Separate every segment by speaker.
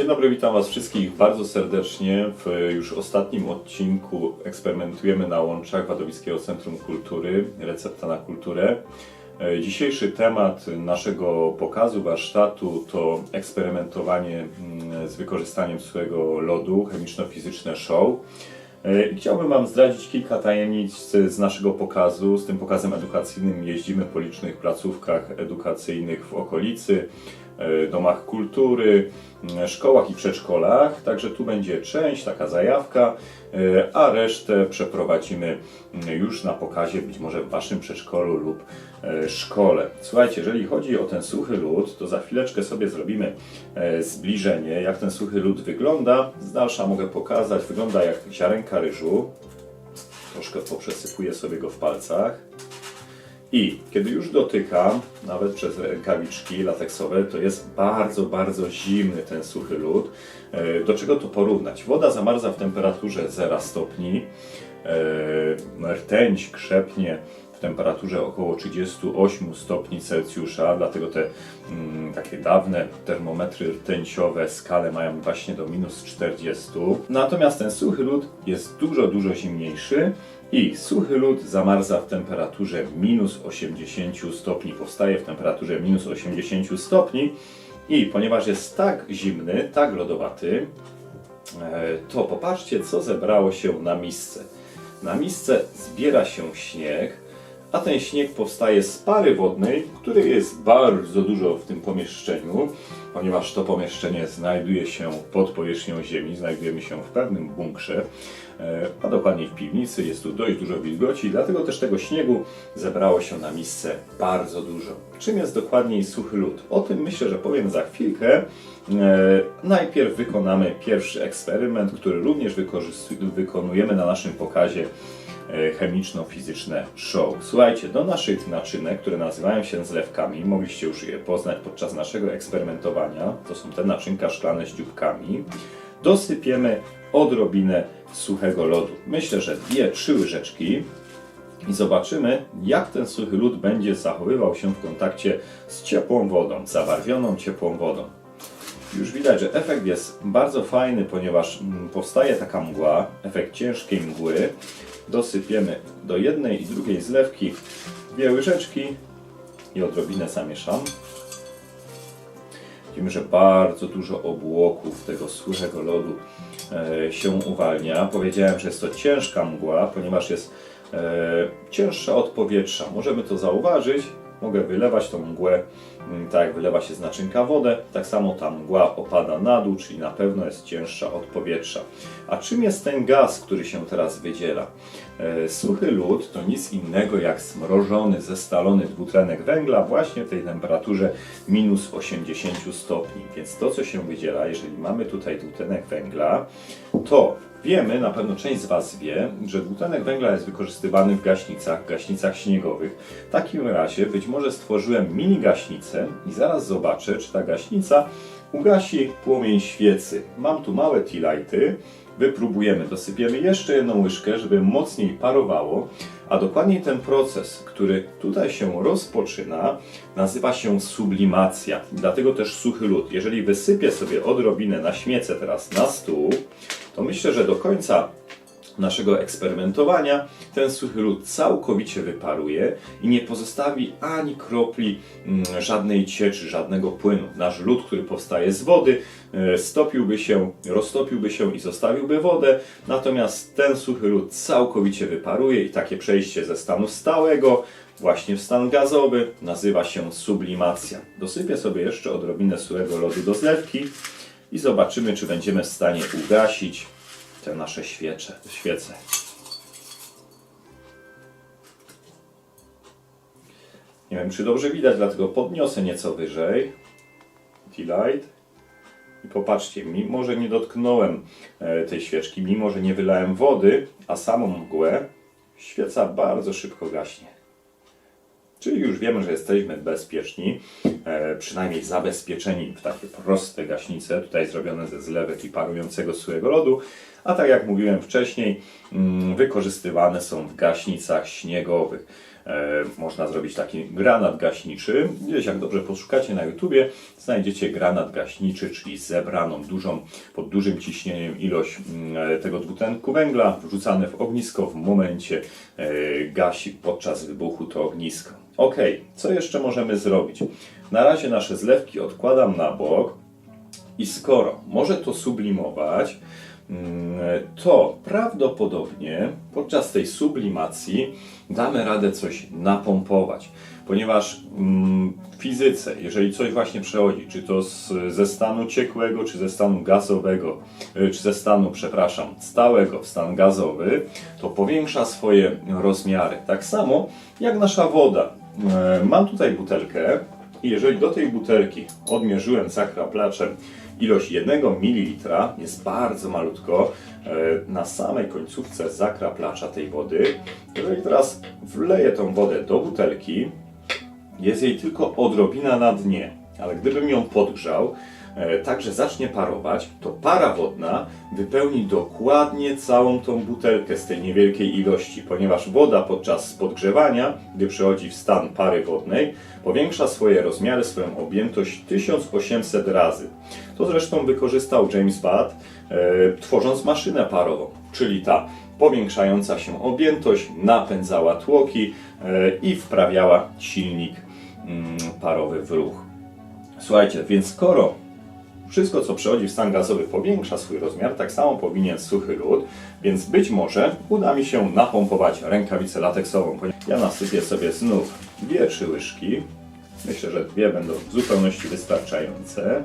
Speaker 1: Dzień dobry, witam Was wszystkich bardzo serdecznie. W już ostatnim odcinku eksperymentujemy na łączach Wadowickiego Centrum Kultury, recepta na kulturę. E, Dzisiejszy temat naszego pokazu, warsztatu to eksperymentowanie mm, z wykorzystaniem suchego lodu, chemiczno-fizyczne show. E, Chciałbym Wam zdradzić kilka tajemnic z naszego pokazu. Z tym pokazem edukacyjnym jeździmy po licznych placówkach edukacyjnych w okolicy, domach kultury, szkołach i przedszkolach. Także tu będzie część, taka zajawka, e, a resztę przeprowadzimy już na pokazie, być może w Waszym przedszkolu lub e, szkole. Słuchajcie, jeżeli chodzi o ten suchy lód, to za chwileczkę sobie zrobimy e, zbliżenie, jak ten suchy lód wygląda. Z dalsza mogę pokazać, wygląda jak ziarenka ryżu. Troszkę poprzesypuję sobie go w palcach. I kiedy już dotykam, nawet przez rękawiczki lateksowe, to jest bardzo, bardzo zimny ten suchy lód. E, Do czego to porównać? Woda zamarza w temperaturze 0 stopni, e, rtęć krzepnie w temperaturze około 38 stopni Celsjusza, dlatego te mm, takie dawne termometry rtęciowe skale mają właśnie do minus 40. Natomiast ten suchy lód jest dużo, dużo zimniejszy i suchy lód zamarza w temperaturze minus 80 stopni, powstaje w temperaturze minus 80 stopni i ponieważ jest tak zimny, tak lodowaty, e, to popatrzcie, co zebrało się na misce. Na misce zbiera się śnieg, a ten śnieg powstaje z pary wodnej, której jest bardzo dużo w tym pomieszczeniu, ponieważ to pomieszczenie znajduje się pod powierzchnią ziemi, znajdujemy się w pewnym bunkrze, e, a dokładniej w piwnicy, jest tu dość dużo wilgoci, dlatego też tego śniegu zebrało się na misce bardzo dużo. Czym jest dokładniej suchy lód? O tym myślę, że powiem za chwilkę. E, Najpierw wykonamy pierwszy eksperyment, który również wykonujemy na naszym pokazie chemiczno-fizyczne show. Słuchajcie, do naszych naczynek, które nazywają się zlewkami, mogliście już je poznać podczas naszego eksperymentowania, to są te naczynka szklane z dzióbkami, dosypiemy odrobinę suchego lodu. Myślę, że dwie, trzy łyżeczki i zobaczymy, jak ten suchy lód będzie zachowywał się w kontakcie z ciepłą wodą, zabarwioną ciepłą wodą. Już widać, że efekt jest bardzo fajny, ponieważ mm, powstaje taka mgła, efekt ciężkiej mgły. Dosypiemy do jednej i drugiej zlewki dwie łyżeczki i odrobinę zamieszam. Widzimy, że bardzo dużo obłoków tego suchego lodu e, się uwalnia. Powiedziałem, że jest to ciężka mgła, ponieważ jest e, cięższa od powietrza. Możemy to zauważyć. Mogę wylewać tą mgłę, tak jak wylewa się z naczynka wodę, tak samo ta mgła opada na dół, czyli na pewno jest cięższa od powietrza. A czym jest ten gaz, który się teraz wydziela? E, Suchy lód to nic innego jak zmrożony, zestalony dwutlenek węgla właśnie w tej temperaturze minus 80 stopni. Więc to, co się wydziela, jeżeli mamy tutaj dwutlenek węgla, to wiemy, na pewno część z Was wie, że dwutlenek węgla jest wykorzystywany w gaśnicach, gaśnicach śniegowych. W takim razie być może stworzyłem mini gaśnicę i zaraz zobaczę, czy ta gaśnica ugasi płomień świecy. Mam tu małe tea-lighty, wypróbujemy, dosypiemy jeszcze jedną łyżkę, żeby mocniej parowało, a dokładniej ten proces, który tutaj się rozpoczyna, nazywa się sublimacja. Dlatego też suchy lód. Jeżeli wysypię sobie odrobinę na śmiecę teraz na stół, to myślę, że do końca naszego eksperymentowania ten suchy lód całkowicie wyparuje i nie pozostawi ani kropli mm, żadnej cieczy, żadnego płynu. Nasz lód, który powstaje z wody, e, stopiłby się, roztopiłby się i zostawiłby wodę, natomiast ten suchy lód całkowicie wyparuje i takie przejście ze stanu stałego właśnie w stan gazowy nazywa się sublimacja. Dosypię sobie jeszcze odrobinę suchego lodu do zlewki i zobaczymy, czy będziemy w stanie ugasić te nasze świecze, świece. Nie wiem, czy dobrze widać, dlatego podniosę nieco wyżej. T-light. I popatrzcie, mimo że nie dotknąłem e, tej świeczki, mimo że nie wylałem wody, a samą mgłę, świeca bardzo szybko gaśnie. Czyli już wiemy, że jesteśmy bezpieczni, e, przynajmniej zabezpieczeni w takie proste gaśnice, tutaj zrobione ze zlewek i parującego suchego lodu, a tak jak mówiłem wcześniej, mm, wykorzystywane są w gaśnicach śniegowych. E, można zrobić taki granat gaśniczy. Gdzieś jak dobrze poszukacie na YouTubie, znajdziecie granat gaśniczy, czyli zebraną dużą, pod dużym ciśnieniem ilość mm, e, tego dwutlenku węgla, wrzucane w ognisko w momencie e, gasi podczas wybuchu to ognisko. Ok, co jeszcze możemy zrobić? Na razie nasze zlewki odkładam na bok i skoro może to sublimować, to prawdopodobnie podczas tej sublimacji damy radę coś napompować. Ponieważ mm, w fizyce, jeżeli coś właśnie przechodzi, czy to z, ze stanu ciekłego, czy ze stanu gazowego, y, czy ze stanu, przepraszam, stałego w stan gazowy, to powiększa swoje rozmiary. Tak samo jak nasza woda. E, Mam tutaj butelkę i jeżeli do tej butelki odmierzyłem zakraplaczem ilość 1 ml, jest bardzo malutko, e, na samej końcówce zakraplacza tej wody, jeżeli teraz wleję tą wodę do butelki, jest jej tylko odrobina na dnie, ale gdybym ją podgrzał, e, tak że zacznie parować, to para wodna wypełni dokładnie całą tą butelkę z tej niewielkiej ilości, ponieważ woda podczas podgrzewania, gdy przechodzi w stan pary wodnej, powiększa swoje rozmiary, swoją objętość 1800 razy. To zresztą wykorzystał James Watt, e, tworząc maszynę parową, czyli ta powiększająca się objętość napędzała tłoki e, i wprawiała silnik mm, parowy w ruch. Słuchajcie, więc skoro wszystko, co przechodzi w stan gazowy, powiększa swój rozmiar, tak samo powinien suchy lód, więc być może uda mi się napompować rękawicę lateksową. Ja nasypię sobie znów dwie trzy łyżki. Myślę, że dwie będą w zupełności wystarczające.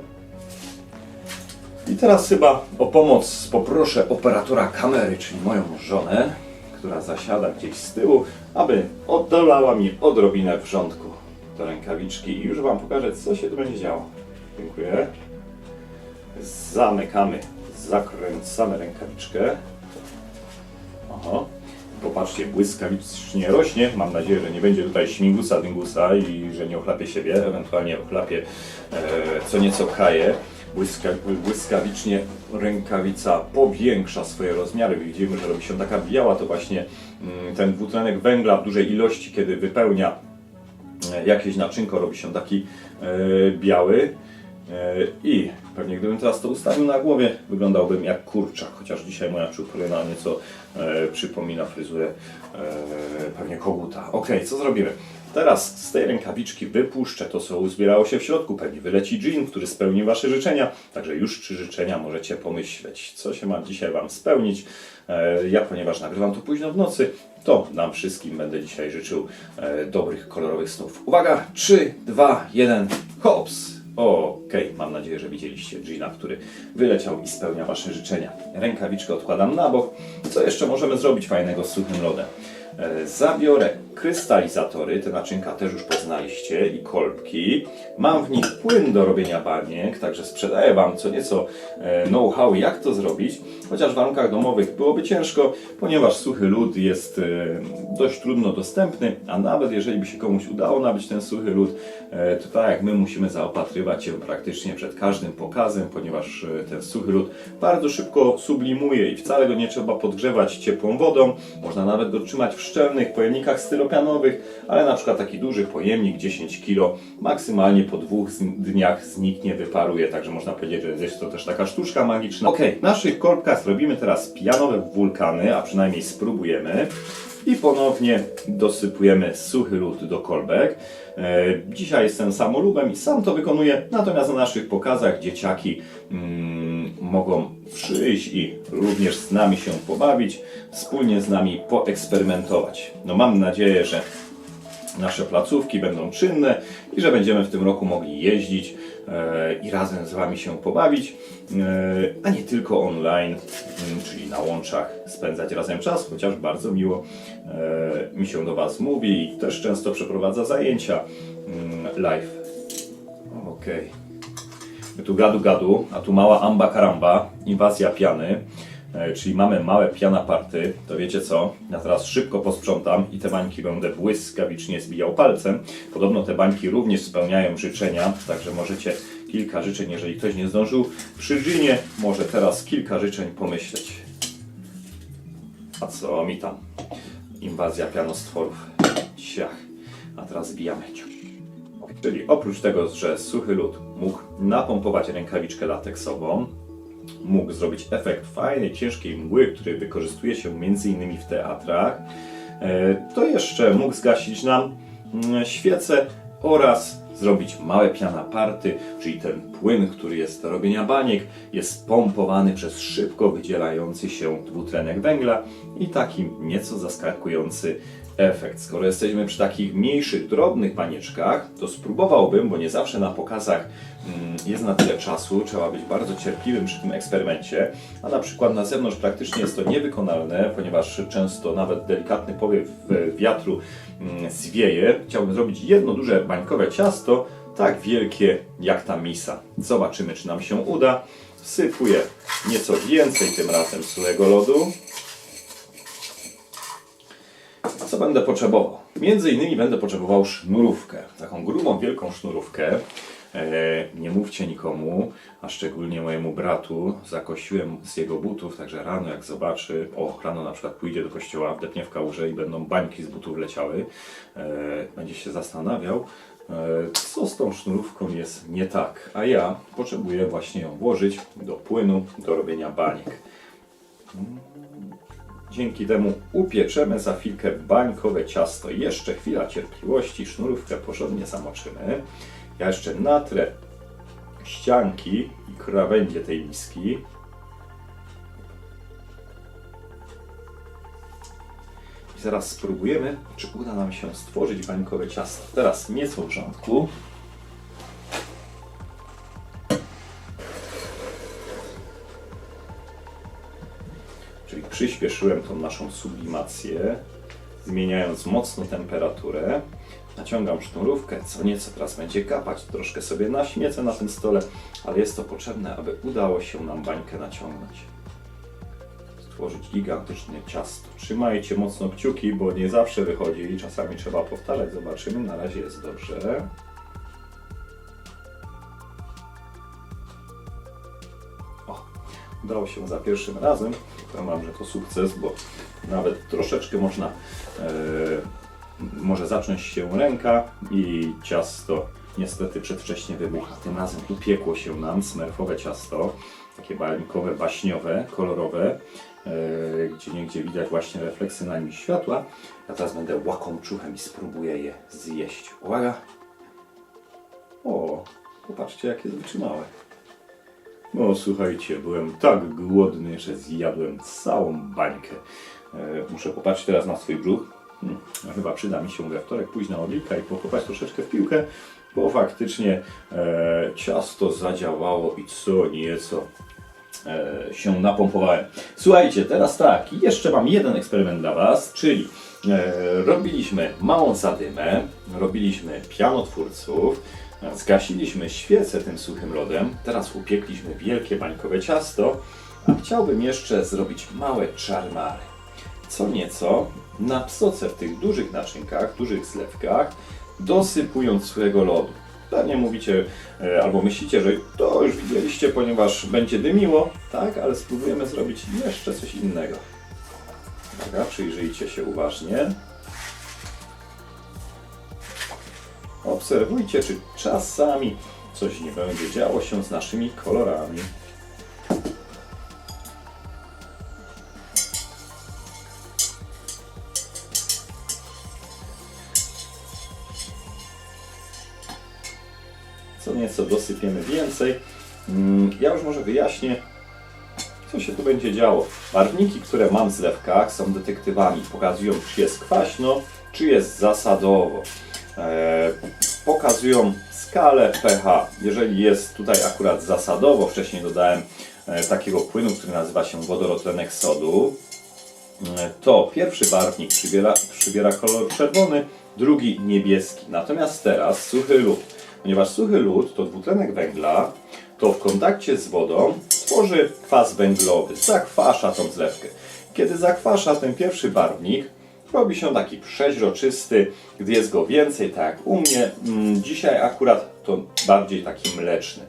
Speaker 1: I teraz chyba o pomoc poproszę operatora kamery, czyli moją żonę, która zasiada gdzieś z tyłu, aby oddolała mi odrobinę wrzątku do rękawiczki i już Wam pokażę, co się tu będzie działo. Dziękuję. Zamykamy, zakręcamy rękawiczkę. Oho. Popatrzcie, błyskawicznie rośnie. Mam nadzieję, że nie będzie tutaj śmigusa, dyngusa i że nie ochlapie siebie, ewentualnie ochlapie e, co nieco kaje. Błyska, błyskawicznie rękawica powiększa swoje rozmiary. Widzimy, że robi się taka biała. To właśnie mm, ten dwutlenek węgla w dużej ilości, kiedy wypełnia e, jakieś naczynko, robi się taki e, biały. E, I pewnie gdybym teraz to ustawił na głowie, wyglądałbym jak kurczak, chociaż dzisiaj moja czupryna nieco e, przypomina fryzurę e, pewnie koguta. Ok, co zrobimy? Teraz z tej rękawiczki wypuszczę to, co uzbierało się w środku. Pewnie wyleci dżin, który spełni Wasze życzenia. Także już trzy życzenia możecie pomyśleć, co się ma dzisiaj Wam spełnić. E, Ja, ponieważ nagrywam to późno w nocy, to nam wszystkim będę dzisiaj życzył e, dobrych, kolorowych snów. Uwaga! 3, 2, 1, hops! Okej, mam nadzieję, że widzieliście Gina, który wyleciał i spełnia Wasze życzenia. Rękawiczkę odkładam na bok. Co jeszcze możemy zrobić fajnego z suchym lodem? Zabiorę krystalizatory, te naczynka też już poznaliście, i kolbki. Mam w nich płyn do robienia baniek, także sprzedaję Wam co nieco e, know-how, jak to zrobić. Chociaż w warunkach domowych byłoby ciężko, ponieważ suchy lód jest e, dość trudno dostępny, a nawet jeżeli by się komuś udało nabyć ten suchy lód, e, to tak jak my musimy zaopatrywać się praktycznie przed każdym pokazem, ponieważ ten suchy lód bardzo szybko sublimuje i wcale go nie trzeba podgrzewać ciepłą wodą. Można nawet go trzymać w szczelnych pojemnikach styropianowych, ale na przykład taki duży pojemnik 10 kg maksymalnie po dwóch dniach zniknie, wyparuje, także można powiedzieć, że jest to też taka sztuczka magiczna. Ok, w naszych kolbkach zrobimy teraz pianowe wulkany, a przynajmniej spróbujemy. I ponownie dosypujemy suchy lód do kolbek. E, Dzisiaj jestem samolubem i sam to wykonuję, natomiast na naszych pokazach dzieciaki mm, mogą przyjść i również z nami się pobawić, wspólnie z nami poeksperymentować. No mam nadzieję, że nasze placówki będą czynne i że będziemy w tym roku mogli jeździć e, i razem z Wami się pobawić, e, a nie tylko online, m, czyli na łączach spędzać razem czas, chociaż bardzo miło e, mi się do Was mówi i też często przeprowadza zajęcia mm, live. Okej. My tu gadu gadu, a tu mała amba karamba, inwazja piany. E, Czyli mamy małe piana party, to wiecie co? Ja teraz szybko posprzątam i te bańki będę błyskawicznie zbijał palcem. Podobno te bańki również spełniają życzenia, także możecie kilka życzeń, jeżeli ktoś nie zdążył przy dżinie, może teraz kilka życzeń pomyśleć. A co mi tam? Inwazja pianostworów. Ciach. A teraz zbijamy. Czyli oprócz tego, że suchy lód mógł napompować rękawiczkę lateksową, mógł zrobić efekt fajnej, ciężkiej mgły, który wykorzystuje się m.in. w teatrach, e, to jeszcze mógł zgasić nam mm, świece oraz zrobić małe pianaparty, czyli ten płyn, który jest do robienia baniek, jest pompowany przez szybko wydzielający się dwutlenek węgla i taki nieco zaskakujący efekt. Skoro jesteśmy przy takich mniejszych, drobnych banieczkach, to spróbowałbym, bo nie zawsze na pokazach mm, jest na tyle czasu, trzeba być bardzo cierpliwym przy tym eksperymencie, a na przykład na zewnątrz praktycznie jest to niewykonalne, ponieważ często nawet delikatny powiew wiatru mm, zwieje. Chciałbym zrobić jedno duże bańkowe ciasto, tak wielkie jak ta misa. Zobaczymy, czy nam się uda. Wsypuję nieco więcej tym razem suchego lodu. Co będę potrzebował? Między innymi będę potrzebował sznurówkę. Taką grubą, wielką sznurówkę. E, nie mówcie nikomu, a szczególnie mojemu bratu. Zakosiłem z jego butów, także rano jak zobaczy, o, rano na przykład pójdzie do kościoła, wdepnie w kałużę i będą bańki z butów leciały, e, będzie się zastanawiał, e, co z tą sznurówką jest nie tak. A ja potrzebuję właśnie ją włożyć do płynu, do robienia baniek. Dzięki temu upieczemy za chwilkę bańkowe ciasto. Jeszcze chwila cierpliwości, sznurówkę porządnie zamoczymy. Ja jeszcze natrę ścianki i krawędzie tej miski. I zaraz spróbujemy, czy uda nam się stworzyć bańkowe ciasto. Teraz nieco wrzątku. Czyli przyspieszyłem tą naszą sublimację, zmieniając mocno temperaturę. Naciągam sznurówkę, co nieco teraz będzie kapać, troszkę sobie naśmiecę na tym stole, ale jest to potrzebne, aby udało się nam bańkę naciągnąć. Stworzyć gigantyczne ciasto. Trzymajcie mocno kciuki, bo nie zawsze wychodzi i czasami trzeba powtarzać. Zobaczymy, na razie jest dobrze. O, udało się za pierwszym razem. Wam, że to sukces, bo nawet troszeczkę można, e, może zacząć się ręka i ciasto niestety przedwcześnie wybucha. Tym razem upiekło się nam smerfowe ciasto, takie bańkowe, baśniowe, kolorowe, e, gdzie niegdzie widać właśnie refleksy na nim światła. Ja teraz będę łakomczuchem i spróbuję je zjeść. Uwaga! O, popatrzcie jakie jest wytrzymałe. No słuchajcie, byłem tak głodny, że zjadłem całą bańkę. E, muszę popatrzeć teraz na swój brzuch. Hmm, chyba przyda mi się we wtorek pójść na odlika i pokopać troszeczkę w piłkę, bo faktycznie e, ciasto zadziałało i co nieco e, się napompowałem. Słuchajcie, teraz tak, jeszcze mam jeden eksperyment dla Was, czyli e, robiliśmy małą zadymę, robiliśmy pianotwórców, zgasiliśmy świecę tym suchym lodem, teraz upiekliśmy wielkie bańkowe ciasto, a chciałbym jeszcze zrobić małe czarmary. Co nieco na psoce w tych dużych naczynkach, dużych zlewkach, dosypując suchego lodu. Pewnie mówicie e, albo myślicie, że to już widzieliście, ponieważ będzie dymiło, tak, ale spróbujemy zrobić jeszcze coś innego. Uwaga, przyjrzyjcie się uważnie. Obserwujcie, czy czasami coś nie będzie działo się z naszymi kolorami. co nieco dosypiemy więcej. Mm, Ja już może wyjaśnię, co się tu będzie działo. Barwniki, które mam w zlewkach są detektywami. Pokazują, czy jest kwaśno, czy jest zasadowo. E, pokazują skalę pH. Jeżeli jest tutaj akurat zasadowo, wcześniej dodałem e, takiego płynu, który nazywa się wodorotlenek sodu, e, to pierwszy barwnik przybiera, przybiera kolor czerwony, drugi niebieski. Natomiast teraz suchy lód. Ponieważ suchy lód to dwutlenek węgla, to w kontakcie z wodą tworzy kwas węglowy, zakwasza tą zlewkę. Kiedy zakwasza ten pierwszy barwnik, robi się taki przeźroczysty, gdy jest go więcej, tak jak u mnie. mm, Dzisiaj akurat to bardziej taki mleczny.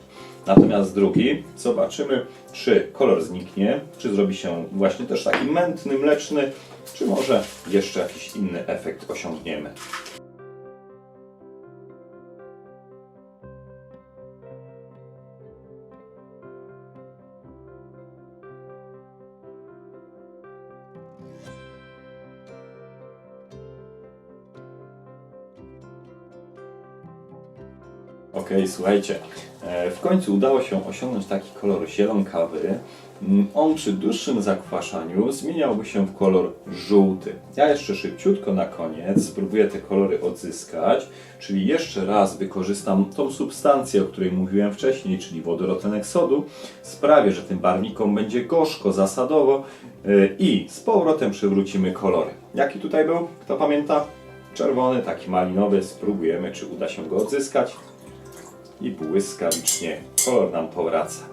Speaker 1: Natomiast drugi, zobaczymy, czy kolor zniknie, czy zrobi się właśnie też taki mętny, mleczny, czy może jeszcze jakiś inny efekt osiągniemy. Okej, słuchajcie, e, w końcu udało się osiągnąć taki kolor zielonkawy. Mm, On przy dłuższym zakwaszaniu zmieniałby się w kolor żółty. Ja jeszcze szybciutko na koniec spróbuję te kolory odzyskać, czyli jeszcze raz wykorzystam tą substancję, o której mówiłem wcześniej, czyli wodorotlenek sodu. Sprawię, że tym barwnikom będzie gorzko, zasadowo e, i z powrotem przywrócimy kolory. Jaki tutaj był? Kto pamięta? Czerwony, taki malinowy. Spróbujemy, czy uda się go odzyskać i błyskawicznie kolor nam powraca.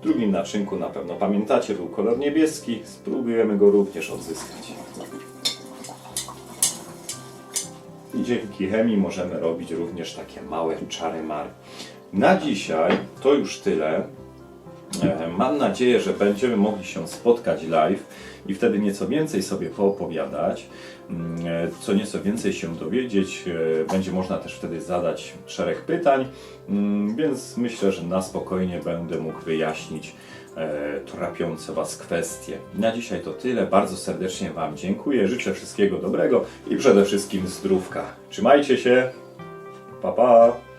Speaker 1: W drugim naczynku na pewno pamiętacie, był kolor niebieski, spróbujemy go również odzyskać. I dzięki chemii możemy robić również takie małe czary mary. Na dzisiaj to już tyle. E, Mam nadzieję, że będziemy mogli się spotkać live i wtedy nieco więcej sobie poopowiadać, mm, e, co nieco więcej się dowiedzieć. e, Będzie można też wtedy zadać szereg pytań, mm, więc myślę, że na spokojnie będę mógł wyjaśnić trapiące Was kwestie. Na dzisiaj to tyle. Bardzo serdecznie Wam dziękuję. Życzę wszystkiego dobrego i przede wszystkim zdrówka. Trzymajcie się. Pa, pa.